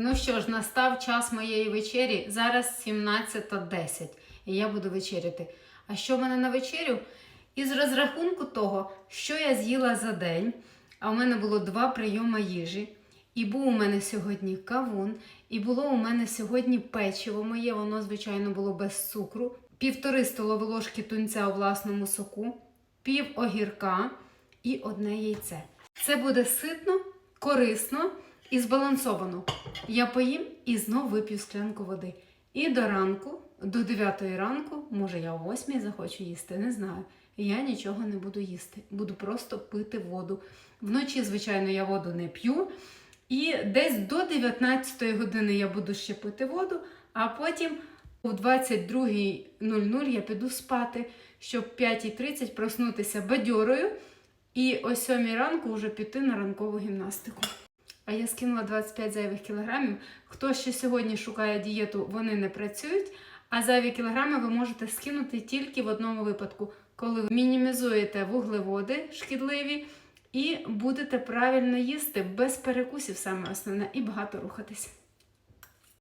Ну що ж, настав час моєї вечері. Зараз 17.10 і я буду вечеряти. А що в мене на вечерю? Із розрахунку того, що я з'їла за день, а в мене було два прийоми їжі. І був у мене сьогодні кавун, і було у мене сьогодні печиво моє, воно, звичайно, було без цукру, півтори столові ложки тунця у власному соку, пів огірка і одне яйце. Це буде ситно, корисно і збалансовано. Я поїм і знов вип'ю склянку води. І до ранку, до 9 ранку, може я о 8 захочу їсти, не знаю. Я нічого не буду їсти, буду просто пити воду. Вночі, звичайно, я воду не п'ю. І десь до 19 години я буду ще пити воду, а потім о 22.00 я піду спати, щоб в 5.30 проснутися бадьорою і о 7 ранку вже піти на ранкову гімнастику. А я скинула 25 зайвих кілограмів. Хто ще сьогодні шукає дієту, вони не працюють. А зайві кілограми ви можете скинути тільки в одному випадку, коли ви мінімізуєте вуглеводи шкідливі і будете правильно їсти без перекусів, саме основне, і багато рухатись.